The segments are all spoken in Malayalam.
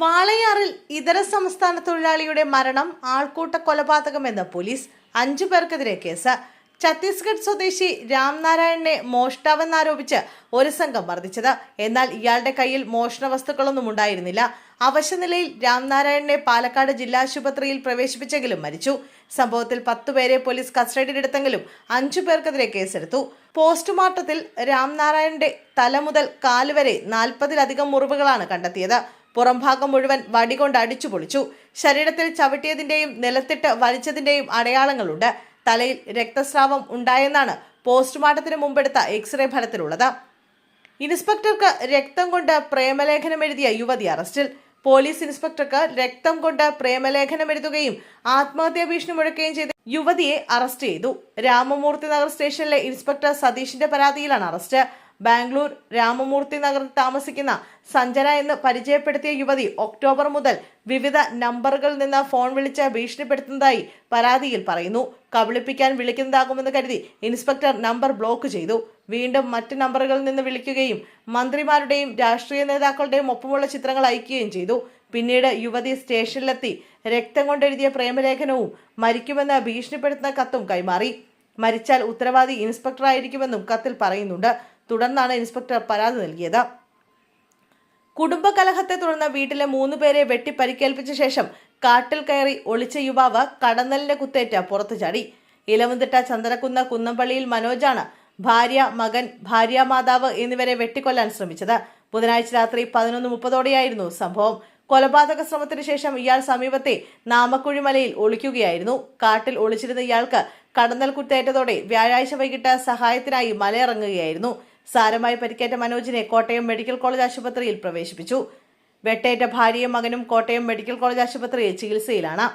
വാളയാറിൽ ഇതര സംസ്ഥാന തൊഴിലാളിയുടെ മരണം ആൾക്കൂട്ട കൊലപാതകമെന്ന് പോലീസ് അഞ്ചു പേർക്കെതിരെ കേസ്. ഛത്തീസ്ഗഡ് സ്വദേശി രാംനാരായണനെ മോഷ്ടാവെന്നാരോപിച്ച് ഒരു സംഘം മർദ്ദിച്ചത്. എന്നാൽ ഇയാളുടെ കയ്യിൽ മോഷണ വസ്തുക്കളൊന്നും ഉണ്ടായിരുന്നില്ല. അവശനിലയിൽ രാംനാരായണനെ പാലക്കാട് ജില്ലാ ആശുപത്രിയിൽ പ്രവേശിപ്പിച്ചെങ്കിലും മരിച്ചു. സംഭവത്തിൽ പത്തുപേരെ പോലീസ് കസ്റ്റഡിയിലെടുത്തെങ്കിലും അഞ്ചു പേർക്കെതിരെ കേസെടുത്തു. പോസ്റ്റ്മോർട്ടത്തിൽ രാംനാരായണന്റെ തല മുതൽ കാലുവരെ നാൽപ്പതിലധികം മുറിവുകളാണ് കണ്ടെത്തിയത്. പുറംഭാഗം മുഴുവൻ വടികൊണ്ട് അടിച്ചു പൊളിച്ചു. ശരീരത്തിൽ ചവിട്ടിയതിന്റെയും നിലത്തിട്ട് വലിച്ചതിന്റെയും അടയാളങ്ങളുണ്ട്. തലയിൽ രക്തസ്രാവം ഉണ്ടായെന്നാണ് പോസ്റ്റ്മോർട്ടത്തിന് മുമ്പെടുത്ത എക്സ്റേ ഫലത്തിലുള്ളത്. ഇൻസ്പെക്ടർക്ക് രക്തം കൊണ്ട് പ്രേമലേഖനം എഴുതിയ യുവതി അറസ്റ്റിൽ. പോലീസ് ഇൻസ്പെക്ടർക്ക് രക്തം കൊണ്ട് പ്രേമലേഖനം എഴുതുകയും ആത്മഹത്യാ ഭീഷണി മുഴക്കുകയും ചെയ്ത യുവതിയെ അറസ്റ്റ് ചെയ്തു. രാമമൂർത്തി നഗർ സ്റ്റേഷനിലെ ഇൻസ്പെക്ടർ സതീഷിന്റെ പരാതിയിലാണ് അറസ്റ്റ്. ബാംഗ്ലൂർ രാമമൂർത്തി നഗറിൽ താമസിക്കുന്ന സഞ്ജന എന്ന് പരിചയപ്പെടുത്തിയ യുവതി ഒക്ടോബർ മുതൽ വിവിധ നമ്പറുകളിൽ നിന്ന് ഫോൺ വിളിച്ച് ഭീഷണിപ്പെടുത്തുന്നതായി പരാതിയിൽ പറയുന്നു. കബളിപ്പിക്കാൻ വിളിക്കുന്നതാകുമെന്ന് കരുതി ഇൻസ്പെക്ടർ നമ്പർ ബ്ലോക്ക് ചെയ്തു. വീണ്ടും മറ്റ് നമ്പറുകളിൽ നിന്ന് വിളിക്കുകയും മന്ത്രിമാരുടെയും രാഷ്ട്രീയ നേതാക്കളുടെയും ഒപ്പമുള്ള ചിത്രങ്ങൾ അയക്കുകയും ചെയ്തു. പിന്നീട് യുവതി സ്റ്റേഷനിലെത്തി രക്തം കൊണ്ടെഴുതിയ പ്രേമലേഖനവും മരിക്കുമെന്ന് ഭീഷണിപ്പെടുത്തുന്ന കത്തും കൈമാറി. മരിച്ചാൽ ഉത്തരവാദി ഇൻസ്പെക്ടറായിരിക്കുമെന്നും കത്തിൽ പറയുന്നുണ്ട്. തുടർന്നാണ് ഇൻസ്പെക്ടർ പരാതി നൽകിയത്. കുടുംബകലഹത്തെ തുടർന്ന് വീട്ടിലെ മൂന്ന് പേരെ വെട്ടി പരിക്കേൽപ്പിച്ച ശേഷം കാട്ടിൽ കയറി ഒളിച്ച യുവാവ് കടന്നലിന്റെ കുത്തേറ്റ പുറത്തു ചാടി. ഇലവന്തിട്ട ചന്ദ്രകുന്ന കുന്നംപള്ളിയിൽ മനോജാണ് ഭാര്യ മകൻ ഭാര്യ മാതാവ് എന്നിവരെ വെട്ടിക്കൊല്ലാൻ ശ്രമിച്ചത്. ബുധനാഴ്ച രാത്രി പതിനൊന്ന് മുപ്പതോടെയായിരുന്നു സംഭവം. കൊലപാതക ശ്രമത്തിന് ശേഷം ഇയാൾ സമീപത്തെ നാമക്കുഴിമലയിൽ ഒളിക്കുകയായിരുന്നു. കാട്ടിൽ ഒളിച്ചിരുന്ന ഇയാൾക്ക് കടന്നൽ കുത്തേറ്റതോടെ വ്യാഴാഴ്ച വൈകിട്ട് സഹായത്തിനായി മലയിറങ്ങുകയായിരുന്നു. സാരമായി പരിക്കേറ്റ മനോജിനെ കോട്ടയം മെഡിക്കൽ കോളേജ് ആശുപത്രിയിൽ പ്രവേശിപ്പിച്ചു. വെട്ടേറ്റ ഭാര്യയും മകനും കോട്ടയം മെഡിക്കൽ കോളേജ് ആശുപത്രിയിൽ ചികിത്സയിലാണ്.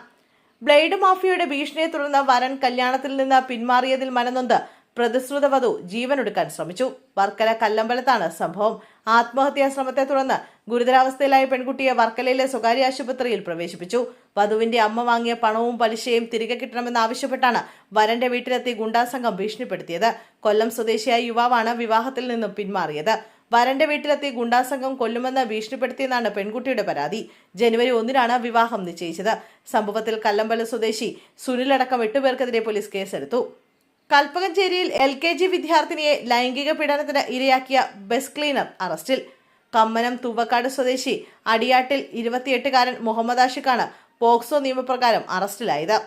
ബ്ലേഡ് മാഫിയയുടെ ഭീഷണിയെ തുടർന്ന് വരൻ കല്യാണത്തിൽ നിന്ന് പിന്മാറിയതിൽ മനനൊന്ത് പ്രതിശ്രുത വധു ജീവനൊടുക്കാൻ ശ്രമിച്ചു. വർക്കല കല്ലമ്പലത്താണ് സംഭവം. ആത്മഹത്യാ ശ്രമത്തെ തുടർന്ന് ഗുരുതരാവസ്ഥയിലായ പെൺകുട്ടിയെ വർക്കലയിലെ സ്വകാര്യ ആശുപത്രിയിൽ പ്രവേശിപ്പിച്ചു. വധുവിന്റെ അമ്മ വാങ്ങിയ പണവും പലിശയും തിരികെ കിട്ടണമെന്നാവശ്യപ്പെട്ടാണ് വരന്റെ വീട്ടിലെത്തി ഗുണ്ടാസംഘം ഭീഷണിപ്പെടുത്തിയത്. കൊല്ലം സ്വദേശിയായ യുവാവാണ് വിവാഹത്തിൽ നിന്നും പിന്മാറിയത്. വരന്റെ വീട്ടിലെത്തി ഗുണ്ടാസംഘം കൊല്ലുമെന്ന് ഭീഷണിപ്പെടുത്തിയെന്നാണ് പെൺകുട്ടിയുടെ പരാതി. ജനുവരി ഒന്നിനാണ് വിവാഹം നിശ്ചയിച്ചത്. സംഭവത്തിൽ കല്ലമ്പല സ്വദേശി സുനിലടക്കം എട്ടുപേർക്കെതിരെ പോലീസ് കേസെടുത്തു. കൽപ്പകഞ്ചേരിയിൽ എൽ കെ ജി വിദ്യാർത്ഥിനിയെ ലൈംഗിക പീഡനത്തിന് ഇരയാക്കിയ ബസ് ക്ലീനർ അറസ്റ്റിൽ. കമ്മനം തുവക്കാട് സ്വദേശി അടിയാട്ടിൽ ഇരുപത്തിയെട്ടുകാരൻ മുഹമ്മദ് ആഷിഖാണ് പോക്സോ നിയമപ്രകാരം അറസ്റ്റിലായത്.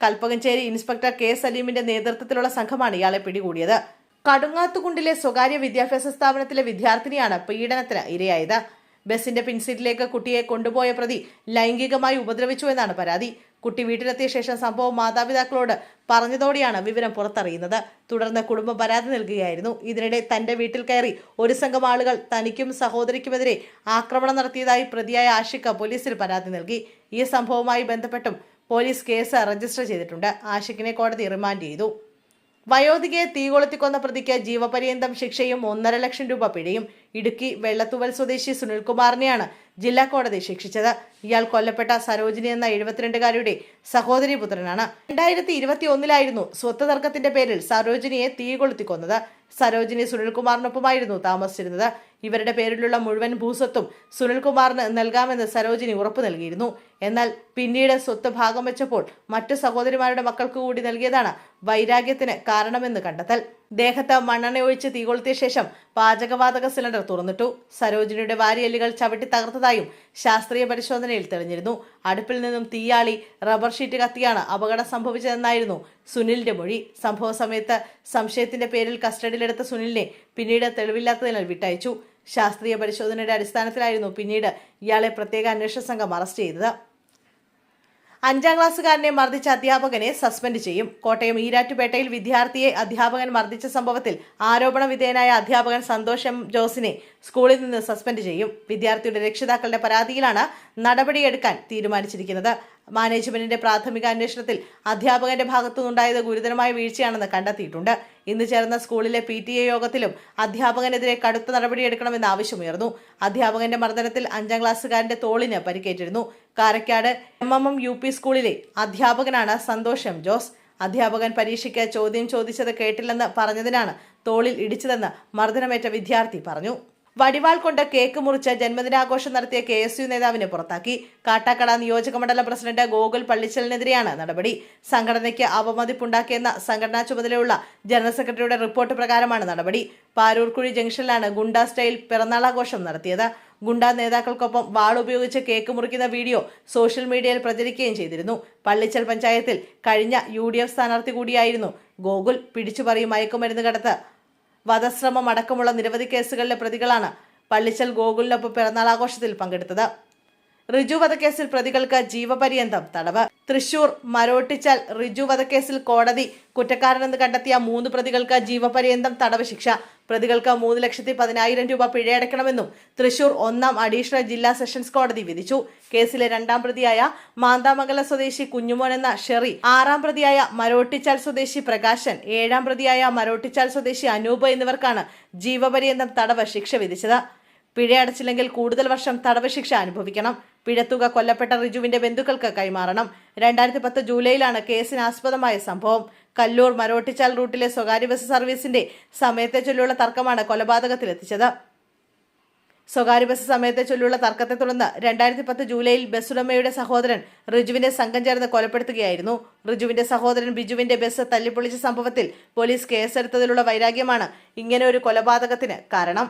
കൽപ്പകഞ്ചേരി ഇൻസ്പെക്ടർ കെ സലീമിന്റെ നേതൃത്വത്തിലുള്ള സംഘമാണ് ഇയാളെ പിടികൂടിയത്. കടുങ്ങാത്തുകുണ്ടിലെ സ്വകാര്യ വിദ്യാഭ്യാസ സ്ഥാപനത്തിലെ വിദ്യാർത്ഥിനിയാണ് പീഡനത്തിന് ഇരയായത്. ബസിന്റെ പിൻസീറ്റിലേക്ക് കുട്ടിയെ കൊണ്ടുപോയ പ്രതി ലൈംഗികമായി ഉപദ്രവിച്ചു എന്നാണ് പരാതി. കുട്ടി വീട്ടിലെത്തിയ ശേഷം സംഭവം മാതാപിതാക്കളോട് പറഞ്ഞതോടെയാണ് വിവരം പുറത്തറിയുന്നത്. തുടർന്ന് കുടുംബം പരാതി നൽകുകയായിരുന്നു. ഇതിനിടെ തന്റെ വീട്ടിൽ കയറി ഒരു സംഘം ആളുകൾ തനിക്കും സഹോദരിക്കുമെതിരെ ആക്രമണം നടത്തിയതായി പ്രതിയായ ആഷിക്ക പോലീസിൽ പരാതി നൽകി. ഈ സംഭവവുമായി ബന്ധപ്പെട്ടും പോലീസ് കേസ് രജിസ്റ്റർ ചെയ്തിട്ടുണ്ട്. ആഷിഖിനെ കോടതി റിമാൻഡ് ചെയ്തു. വയോധികയെ തീ കൊളുത്തിക്കൊന്ന പ്രതിക്ക് ജീവപര്യന്തം ശിക്ഷയും ഒന്നര ലക്ഷം രൂപ പിഴയും. ഇടുക്കി വെള്ളത്തുവൽ സ്വദേശി സുനിൽകുമാറിനെയാണ് ജില്ലാ കോടതി ശിക്ഷിച്ചത്. ഇയാൾ കൊല്ലപ്പെട്ട സരോജിനി എന്ന എഴുപത്തിരണ്ടുകാരിയുടെ സഹോദരി പുത്രനാണ്. രണ്ടായിരത്തി ഇരുപത്തി ഒന്നിലായിരുന്നു സ്വത്ത് തർക്കത്തിന്റെ പേരിൽ സരോജിനിയെ തീ കൊളുത്തിക്കൊന്നത്. സരോജിനി സുനിൽകുമാറിനൊപ്പമായിരുന്നു താമസിച്ചിരുന്നത്. ഇവരുടെ പേരിലുള്ള മുഴുവൻ ഭൂസ്വത്തും സുനിൽകുമാറിന് നൽകാമെന്ന് സരോജിനി ഉറപ്പു നൽകിയിരുന്നു. എന്നാൽ പിന്നീട് സ്വത്ത് ഭാഗം വെച്ചപ്പോൾ മറ്റു സഹോദരിമാരുടെ മക്കൾക്ക് കൂടി നൽകിയതാണ് വൈരാഗ്യത്തിന് കാരണമെന്ന് കണ്ടെത്തൽ. ദേഹത്ത് മണ്ണെണ്ണ ഒഴിച്ച് തീ കൊളുത്തിയ ശേഷം പാചകവാതക സിലിണ്ടർ തുറന്നിട്ടു. സരോജിനിയുടെ വാരിയല്ലുകൾ ചവിട്ടി തകർത്തതായും ശാസ്ത്രീയ പരിശോധനയിൽ തെളിഞ്ഞിരുന്നു. അടുപ്പിൽ നിന്നും തീയാളി റബ്ബർ ഷീറ്റ് കത്തിയാണ് അപകടം സംഭവിച്ചതെന്നായിരുന്നു സുനിലിന്റെ മൊഴി. സംഭവ സമയത്ത് സംശയത്തിന്റെ പേരിൽ കസ്റ്റഡിയിലെടുത്ത സുനിലിനെ പിന്നീട് തെളിവില്ലാത്തതിനാൽ വിട്ടയച്ചു. ശാസ്ത്രീയ പരിശോധനയുടെ അടിസ്ഥാനത്തിലായിരുന്നു പിന്നീട് ഇയാളെ പ്രത്യേക അന്വേഷണ സംഘം അറസ്റ്റ് ചെയ്തത്. അഞ്ചാം ക്ലാസ്സുകാരനെ മർദ്ദിച്ച അധ്യാപകനെ സസ്പെൻഡ് ചെയ്യും. കോട്ടയം ഈരാറ്റുപേട്ടയിൽ വിദ്യാർത്ഥിയെ അധ്യാപകൻ മർദ്ദിച്ച സംഭവത്തിൽ ആരോപണ വിധേയനായ അധ്യാപകൻ സന്തോഷ് എം ജോസിനെ സ്കൂളിൽ നിന്ന് സസ്പെൻഡ് ചെയ്യും. വിദ്യാർത്ഥിയുടെ രക്ഷിതാക്കളുടെ പരാതിയിലാണ് നടപടിയെടുക്കാൻ തീരുമാനിച്ചിരിക്കുന്നത്. മാനേജ്മെന്റിന്റെ പ്രാഥമിക അന്വേഷണത്തിൽ അധ്യാപകന്റെ ഭാഗത്തുനിന്നുണ്ടായത് ഗുരുതരമായ വീഴ്ചയാണെന്ന് കണ്ടെത്തിയിട്ടുണ്ട്. ഇന്ന് ചേർന്ന സ്കൂളിലെ പി ടി എ യോഗത്തിലും അധ്യാപകനെതിരെ കടുത്ത നടപടിയെടുക്കണമെന്ന് ആവശ്യമുയർന്നു. അധ്യാപകന്റെ മർദ്ദനത്തിൽ അഞ്ചാം ക്ലാസ്സുകാരന്റെ തോളിന് പരിക്കേറ്റിരുന്നു. Karakkad M M M U P സ്കൂളിലെ അധ്യാപകനാണ് സന്തോഷ് എം ജോസ്. അധ്യാപകൻ പരീക്ഷയ്ക്ക് ചോദ്യം ചോദിച്ചത് കേട്ടില്ലെന്ന് പറഞ്ഞതിനാണ് തോളിൽ ഇടിച്ചതെന്ന് മർദ്ദനമേറ്റ വിദ്യാർത്ഥി പറഞ്ഞു. വടിവാൾ കൊണ്ട് കേക്ക് മുറിച്ച് ജന്മദിനാഘോഷം നടത്തിയ കെ എസ് യു നേതാവിനെ പുറത്താക്കി. കാട്ടാക്കട നിയോജക മണ്ഡലം പ്രസിഡന്റ് ഗോകുൽ പള്ളിച്ചലിനെതിരെയാണ് നടപടി. സംഘടനയ്ക്ക് അവമതിപ്പുണ്ടാക്കിയെന്ന സംഘടനാ ചുമതലയുള്ള ജനറൽ സെക്രട്ടറിയുടെ റിപ്പോർട്ട് പ്രകാരമാണ് നടപടി. പാരൂർക്കുഴി ജംഗ്ഷനിലാണ് ഗുണ്ട സ്റ്റൈൽ പിറന്നാളാഘോഷം നടത്തിയത്. ഗുണ്ട നേതാക്കൾക്കൊപ്പം വാൾ ഉപയോഗിച്ച് കേക്ക് മുറിക്കുന്ന വീഡിയോ സോഷ്യൽ മീഡിയയിൽ പ്രചരിക്കുകയും ചെയ്തിരുന്നു. പള്ളിച്ചൽ പഞ്ചായത്തിൽ കഴിഞ്ഞ യു ഡി എഫ് സ്ഥാനാർത്ഥി കൂടിയായിരുന്നു ഗോകുൽ. പിടിച്ചുപറിയും മയക്കുമരുന്ന് കടത്ത് വധശ്രമം അടക്കമുള്ള നിരവധി കേസുകളിലെ പ്രതികളാണ് പള്ളിച്ചൽ ഗോകുലിനൊപ്പം പിറന്നാൾ ആഘോഷത്തിൽ പങ്കെടുത്തത്. റിജു വധക്കേസിൽ പ്രതികൾക്ക് ജീവപര്യന്തം തടവ്. തൃശൂർ മരോട്ടിച്ചാൽ റിജു വധക്കേസിൽ കോടതി കുറ്റക്കാരനെന്ന് കണ്ടെത്തിയ മൂന്ന് പ്രതികൾക്ക് ജീവപര്യന്തം തടവ് ശിക്ഷ. പ്രതികൾക്ക് മൂന്ന് ലക്ഷത്തി പതിനായിരം രൂപ പിഴയടക്കണമെന്നും തൃശൂർ ഒന്നാം അഡീഷണൽ ജില്ലാ സെഷൻസ് കോടതി വിധിച്ചു. കേസിലെ രണ്ടാം പ്രതിയായ മാന്താമംഗല സ്വദേശി കുഞ്ഞുമോൻ എന്ന ഷെറി ആറാം പ്രതിയായ മരോട്ടിച്ചാൽ സ്വദേശി പ്രകാശൻ ഏഴാം പ്രതിയായ മരോട്ടിച്ചാൽ സ്വദേശി അനൂപ് എന്നിവർക്കാണ് ജീവപര്യന്തം തടവ് ശിക്ഷ വിധിച്ചത്. പിഴയടച്ചില്ലെങ്കിൽ കൂടുതൽ വർഷം തടവ് ശിക്ഷ അനുഭവിക്കണം. പിഴത്തുക കൊല്ലപ്പെട്ട റിജുവിന്റെ ബന്ധുക്കൾക്ക് കൈമാറണം. രണ്ടായിരത്തി പത്ത് ജൂലൈയിലാണ് കേസിനാസ്പദമായ സംഭവം. കല്ലൂർ മരോട്ടിച്ചാൽ റൂട്ടിലെ സ്വകാര്യ ബസ് സർവീസിന്റെ സമയത്തെ ചൊല്ലിയുള്ള തർക്കമാണ് കൊലപാതകത്തിലെത്തിച്ചത് സ്വകാര്യ ബസ് സമയത്തെ ചൊല്ലിയുള്ള തർക്കത്തെ തുടർന്ന് രണ്ടായിരത്തി പത്ത് ജൂലൈയിൽ ബസ്സുടമയുടെ സഹോദരൻ റിജുവിന്റെ സംഘം ചേർന്ന് കൊലപ്പെടുത്തുകയായിരുന്നു. റിജുവിന്റെ സഹോദരൻ ബിജുവിന്റെ ബസ് തല്ലിപ്പൊളിച്ച സംഭവത്തിൽ പോലീസ് കേസെടുത്തതിലുള്ള വൈരാഗ്യമാണ് ഇങ്ങനെ ഒരു കൊലപാതകത്തിന് കാരണം.